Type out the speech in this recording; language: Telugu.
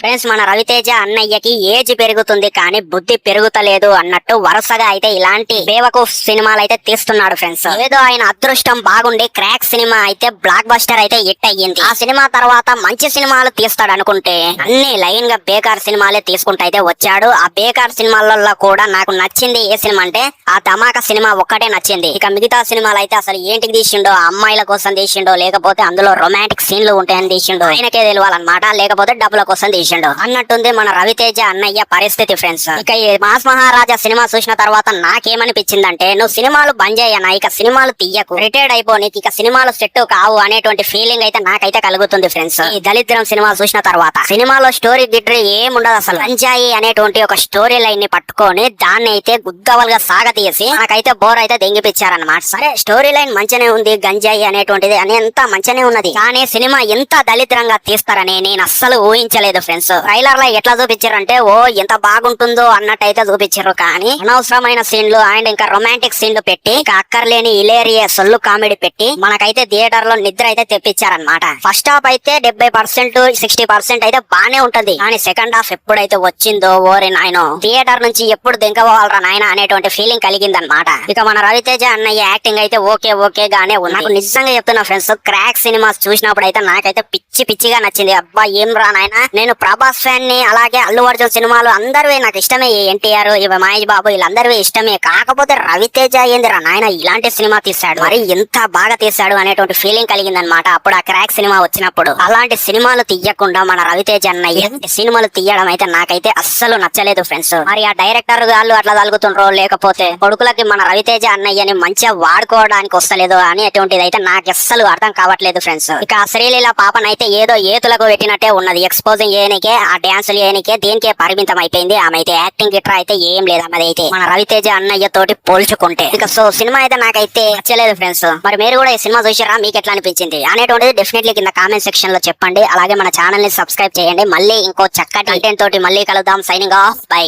ఫ్రెండ్స్ మన రవితేజ అన్నయ్యకి ఏజ్ పెరుగుతుంది కానీ బుద్ధి పెరుగుతలేదు అన్నట్టు వరుసగా అయితే ఇలాంటి బేవకు సినిమాలు అయితే తీస్తున్నాడు ఫ్రెండ్స్. ఏదో ఆయన అదృష్టం బాగుండి క్రాక్ సినిమా అయితే బ్లాక్ బస్టర్ అయితే హిట్ అయ్యింది. ఆ సినిమా తర్వాత మంచి సినిమాలు తీస్తాడు అనుకుంటే అన్ని లైన్గా బేకార్ సినిమాలే తీసుకుంటూ అయితే వచ్చాడు. ఆ బేకార్ సినిమాలలో కూడా నాకు నచ్చింది ఏ సినిమా అంటే ఆ ధమాకా సినిమా ఒక్కటే నచ్చింది. ఇక మిగతా సినిమాలు అయితే అసలు ఏంటికి తీసిండో అమ్మాయిల కోసం తీసిండో లేకపోతే అందులో రొమాంటిక్ సీన్లు ఉంటాయని తీసిండో ఆయనకే తెలియాలన్నమాట. లేకపోతే డబ్బుల కోసం తీసిండు. అన్నట్టుంది మన రవితేజ అన్నయ్య పరిస్థితి ఫ్రెండ్స్ ఇక ఈ మాస్ మహారాజా సినిమా చూసిన తర్వాత నాకేమనిపించిందంటే నువ్వు సినిమాలు బంద్ చేయనా? ఇక సినిమాలు తీయకు. రిటైర్డ్ అయిపో నీకు. ఇక సినిమాలు సెట్ కావు అనేటువంటి ఫీలింగ్ అయితే నాకైతే కలుగుతుంది ఫ్రెండ్స్ ఈ దళిద్రం సినిమా చూసిన తర్వాత సినిమాలో స్టోరీ గిట్రీ ఏముండదు అసలు. పంచాయి అనేటువంటి ఒక స్టోరీ లైన్ని పట్టుకొని దాన్ని అయితే గుద్దవలుగా సాగతీసి నాకైతే బోర్ అయితే దెంగిపించారనమాట సరే స్టోరీ లైన్ మంచినే ఉంది గంజాయి అనేటువంటిది అని ఎంత మంచినే ఉన్నది. కానీ సినిమా ఎంత దళిద్రంగా తీస్తారని నేను అస్సలు ఊహించలేదు ఫ్రెండ్స్ ట్రైలర్లో ఎట్లా చూపించారంటే ఓ ఎంత బాగుంటుందో అన్నట్టయితే చూపించారు. కానీ అనవసరమైన సీన్లు అండ్ ఇంకా రొమాంటిక్ సీన్లు పెట్టి ఇంకా అక్కర్లేని ఇలేరియా సొల్లు కామెడీ పెట్టి మనకైతే థియేటర్లో నిద్ర అయితే తెప్పించారనమాట ఫస్ట్ హాఫ్ అయితే డెబ్బై పర్సెంట్ సిక్స్టీ పర్సెంట్ అయితే బానే ఉంటది. కానీ సెకండ్ హాఫ్ ఎప్పుడైతే వచ్చిందో ఓరి నాయనో థియేటర్ నుంచి ఎప్పుడు దింకపోవాలరా నాయన అనేటువంటి ఫీలింగ్ కలిగిందనమాట ఇక మన రవితేజ అన్నయ్య యాక్టింగ్ అయితే ఓకే ఓకే గానే నాకు నిజంగా చెప్తున్నా ఫ్రెండ్స్ క్రాక్ సినిమాస్ చూసినప్పుడు అయితే నాకైతే పిచ్చి పిచ్చిగా నచ్చింది. అబ్బా ఏం రా నాయన? నేను ప్రభాస్ ఫ్యాన్ని అలాగే అల్లు అర్జున్ సినిమాలు అందరూ నాకు ఇష్టమే. ఎన్టీఆర్ ఇవి మహేష్ బాబు వీళ్ళందరూ ఇష్టమే. కాకపోతే రవితేజ ఏందిరా నాయన? ఇలాంటి సినిమా తీశాడు. మరి ఎంత బాగా తీశాడు అనేటువంటి ఫీలింగ్ కలిగిందనమాట అప్పుడు ఆ క్రాక్ సినిమా వచ్చినప్పుడు. అలాంటి సినిమాలు తీయకుండా మన రవితేజ అన్నయ్య సినిమాలు తీయడం అయితే నాకైతే అస్సలు నచ్చలేదు ఫ్రెండ్స్ మరి ఆ డైరెక్టర్ గాళ్ళు అట్లా తలుగుతుండ్రో లేకపోతే కొడుకులకి మన రవితేజ అన్నయ్యని మంచిగా వాడుకోవడానికి వస్తలేదు అనేటువంటిది అయితే నాకు అస్సలు అర్థం కావట్లేదు ఫ్రెండ్స్ ఇక శ్రీలీల పాపనైతే ఏదో ఏతులకు పెట్టినట్టే ఉన్నది. ఎక్స్పోజింగ్ చేయనికే ఆ డాన్సులు చేయనికే దేనికే పరిమితం అయిపోయింది ఆమె అయితే యాక్టింగ్ గిట్రా అయితే ఏం లేదు ఆమె అయితే మన రవితేజ అన్నయ్య తోటి పోల్చుకుంటే. ఇక సో సినిమా అయితే నాకైతే నచ్చలేదు ఫ్రెండ్స్ మరి మీరు కూడా ఈ సినిమా చూసారా మీకు ఎట్లా అనిపించింది? అనేటువంటిది డెఫినెట్లీ కింద కామెంట్ సెక్షన్లో చెప్పండి. అలాగే మన ఛానల్ని సబ్స్క్రైబ్ చేయండి. మళ్ళీ ఇంకో చక్కటి కంటెంట్ తోటి మళ్ళీ కలుద్దాం. Signing off by